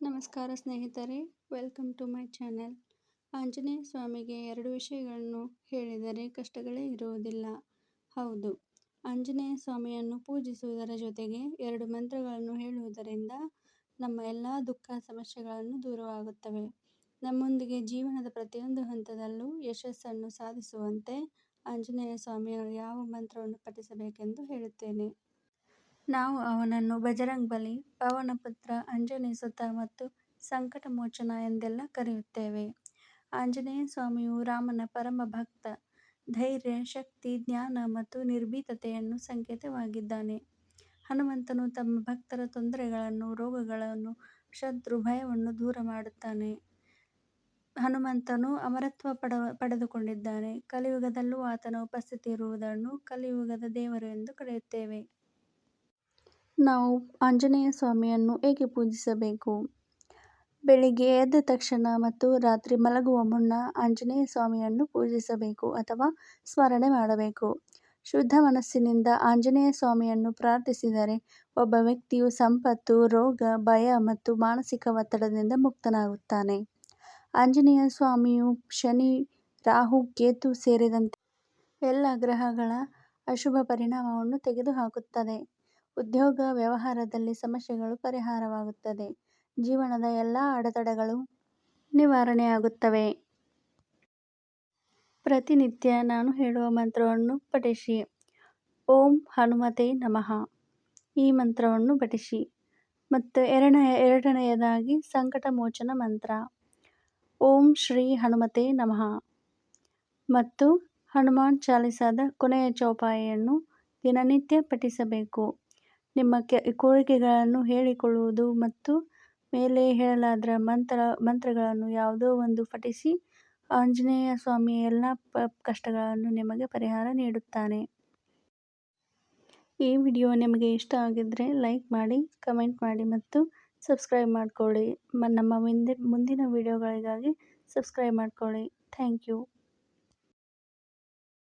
ನಮಸ್ಕಾರ ಸ್ನೇಹಿತರೆ welcome to my channel Anjaneya ಸ್ವಾಮಿಗೆ ಎರಡು ವಿಷಯಗಳನ್ನು ಹೇಳಿದರೆ ಕಷ್ಟಗಳೇ ಇರುವುದಿಲ್ಲ. ಹೌದು, ಆಂಜನೇಯ ಸ್ವಾಮಿಯನ್ನು ಪೂಜಿಸುವುದರ ಜೊತೆಗೆ ಎರಡು ಮಂತ್ರಗಳನ್ನು ಹೇಳುವುದರಿಂದ ನಮ್ಮ ಎಲ್ಲ ದುಃಖ ಸಮಸ್ಯೆಗಳನ್ನು ದೂರವಾಗುತ್ತವೆ. ನಮ್ಮೊಂದಿಗೆ ಜೀವನದ ಪ್ರತಿಯೊಂದು ಹಂತದಲ್ಲೂ ಯಶಸ್ಸನ್ನು ಸಾಧಿಸುವಂತೆ ಆಂಜನೇಯ ಸ್ವಾಮಿಯ ಯಾವ ಮಂತ್ರವನ್ನು ಪಠಿಸಬೇಕೆಂದು ಹೇಳುತ್ತೇನೆ. ನಾವು ಅವನನ್ನು ಪವನಪುತ್ರ ಆಂಜನೇಯ ಸುತ ಮತ್ತು ಸಂಕಟ ಮೋಚನ ಎಂದೆಲ್ಲ ಕರೆಯುತ್ತೇವೆ. ಆಂಜನೇಯ ಸ್ವಾಮಿಯು ರಾಮನ ಪರಮ ಭಕ್ತ, ಧೈರ್ಯ, ಶಕ್ತಿ, ಜ್ಞಾನ ಮತ್ತು ನಿರ್ಭೀತತೆಯನ್ನು ಸಂಕೇತವಾಗಿದ್ದಾನೆ. ಹನುಮಂತನು ತಮ್ಮ ಭಕ್ತರ ತೊಂದರೆಗಳನ್ನು, ರೋಗಗಳನ್ನು, ಶತ್ರು ಭಯವನ್ನು ದೂರ ಮಾಡುತ್ತಾನೆ. ಹನುಮಂತನು ಅಮರತ್ವ ಪಡ, ಪಡೆದುಕೊಂಡಿದ್ದಾನೆ. ಕಲಿಯುಗದಲ್ಲೂ ಆತನ ಉಪಸ್ಥಿತಿ ಇರುವುದನ್ನು ಕಲಿಯುಗದ ದೇವರು ಎಂದು ಕರೆಯುತ್ತೇವೆ. ನಾವು ಆಂಜನೇಯ ಸ್ವಾಮಿಯನ್ನು ಏಕೆ ಪೂಜಿಸಬೇಕು? ಬೆಳಿಗ್ಗೆ ಎದ್ದ ತಕ್ಷಣ ಮತ್ತು ರಾತ್ರಿ ಮಲಗುವ ಮುನ್ನ ಆಂಜನೇಯ ಸ್ವಾಮಿಯನ್ನು ಪೂಜಿಸಬೇಕು ಅಥವಾ ಸ್ಮರಣೆ ಮಾಡಬೇಕು. ಶುದ್ಧ ಮನಸ್ಸಿನಿಂದ ಆಂಜನೇಯ ಸ್ವಾಮಿಯನ್ನು ಪ್ರಾರ್ಥಿಸಿದರೆ ಒಬ್ಬ ವ್ಯಕ್ತಿಯು ಸಂಪತ್ತು, ರೋಗ, ಭಯ ಮತ್ತು ಮಾನಸಿಕ ಒತ್ತಡದಿಂದ ಮುಕ್ತನಾಗುತ್ತಾನೆ. ಆಂಜನೇಯ ಸ್ವಾಮಿಯು ಶನಿ, ರಾಹು, ಕೇತು ಸೇರಿದಂತೆ ಎಲ್ಲ ಗ್ರಹಗಳ ಅಶುಭ ಪರಿಣಾಮವನ್ನು ತೆಗೆದುಹಾಕುತ್ತದೆ. ಉದ್ಯೋಗ, ವ್ಯವಹಾರದಲ್ಲಿ ಸಮಸ್ಯೆಗಳು ಪರಿಹಾರವಾಗುತ್ತದೆ. ಜೀವನದ ಎಲ್ಲ ಅಡೆತಡೆಗಳು ನಿವಾರಣೆಯಾಗುತ್ತವೆ. ಪ್ರತಿನಿತ್ಯ ನಾನು ಹೇಳುವ ಮಂತ್ರವನ್ನು ಪಠಿಸಿ. ಓಂ ಹನುಮತೆ ನಮಃ. ಈ ಮಂತ್ರವನ್ನು ಪಠಿಸಿ. ಮತ್ತು ಎರಡನೆಯ ಎರಡನೆಯದಾಗಿ ಸಂಕಟ ಮೋಚನ ಮಂತ್ರ. ಓಂ ಶ್ರೀ ಹನುಮತೆ ನಮಃ. ಮತ್ತು ಹನುಮಾನ್ ಚಾಲಿಸಾದ ಕೊನೆಯ ಚೌಪಾಯಿಯನ್ನು ದಿನನಿತ್ಯ ಪಠಿಸಬೇಕು. ನಿಮ್ಮ ಕೆ, ಕೋರಿಕೆಗಳನ್ನು ಹೇಳಿಕೊಳ್ಳುವುದು ಮತ್ತು ಮೇಲೆ ಹೇಳಲಾದ ಮಂತ್ರ, ಮಂತ್ರಗಳನ್ನು ಯಾವುದೋ ಒಂದು ಪಠಿಸಿ ಆಂಜನೇಯ ಸ್ವಾಮಿ ಎಲ್ಲ ಪ, ಕಷ್ಟಗಳನ್ನು ನಿಮಗೆ ಪರಿಹಾರ ನೀಡುತ್ತಾನೆ. ಈ ವಿಡಿಯೋ ನಿಮಗೆ ಇಷ್ಟ ಆಗಿದ್ದರೆ ಲೈಕ್ ಮಾಡಿ, ಕಮೆಂಟ್ ಮಾಡಿ ಮತ್ತು ಸಬ್ಸ್ಕ್ರೈಬ್ ಮಾಡಿಕೊಳ್ಳಿ. ನಮ್ಮ ಮುಂದಿನ ಮುಂದಿನ ವಿಡಿಯೋಗಳಿಗಾಗಿ ಸಬ್ಸ್ಕ್ರೈಬ್ ಮಾಡಿಕೊಳ್ಳಿ. Thank you.